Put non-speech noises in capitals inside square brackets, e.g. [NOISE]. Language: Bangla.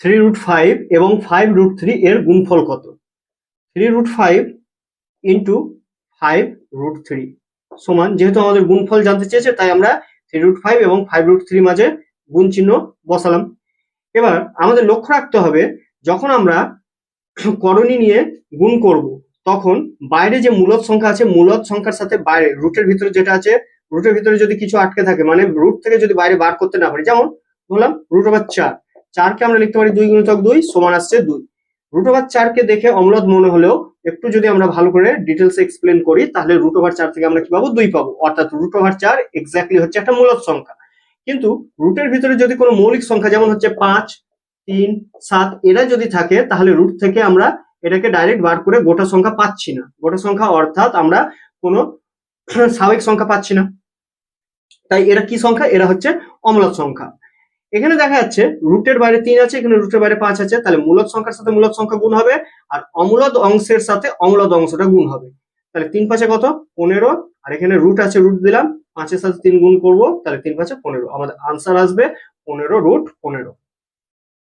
থ্রি রুট ফাইভ এবং ফাইভ রুট থ্রি এর গুণফল কত? Three root five into five root three সমান, যেহেতু আমাদের গুণফল জানতে চেয়েছে, তাই আমরা থ্রি রুট ফাইভ এবং ফাইভ রুট থ্রি মাঝে গুণ চিহ্ন বসালাম। এবার আমাদের লক্ষ্য রাখতে হবে, যখন আমরা করণী নিয়ে গুণ করব, তখন বাইরে যে মূলদ সংখ্যা আছে, মূলদ সংখ্যার সাথে বাইরে রুটের ভিতরে যেটা আছে রুটের ভিতরে যদি কিছু আটকে থাকে মানে রুট থেকে যদি বাইরে বার করতে না পারি, যেমন বললাম রুট ওভার চার চারকে আমরা লিখতে পারি দুই গুণিতক দুই সমান আসছে দুই। রুট ওভার চারকে দেখে অম্লদ মনে হলেও একটু যদি আমরা ভালো করে ডিটেলস এক্সপ্লেন করি, তাহলে রুট ওভার চার থেকে আমরা কি পাবো? দুই পাবো। অর্থাৎ রুট ওভার চার এক্স্যাক্টলি হচ্ছে একটা মূলদ সংখ্যা। কিন্তু রুটের ভিতরে যদি কোনো মৌলিক সংখ্যা যেমন হচ্ছে পাঁচ, তিন, সাত, এরা যদি থাকে, তাহলে রুট থেকে আমরা এটাকে ডাইরেক্ট বার করে গোটা সংখ্যা পাচ্ছি না। গোটা সংখ্যা অর্থাৎ আমরা কোনো [CLEARS THROAT] স্বাভাবিক সংখ্যা পাচ্ছি না। তাই এরা কি সংখ্যা? এরা হচ্ছে অম্লদ সংখ্যা। এখানে দেখা যাচ্ছে রুটের বাইরে তিন আছে, এখানে রুটের বাইরে পাঁচ আছে। তাহলে মূলদ সংখ্যার সাথে মূলদ সংখ্যা গুণ হবে আর অম্লদ অংশের সাথে অমূলদ অংশটা গুণ হবে। তাহলে তিন পাঁচে কত? পনেরো। আর এখানে রুট আছে, রুট দিলাম। পাঁচের সাথে তিন গুণ করব, তাহলে তিন পাঁচে পনেরো। আমাদের আনসার আসবে পনেরো রুট পনেরো।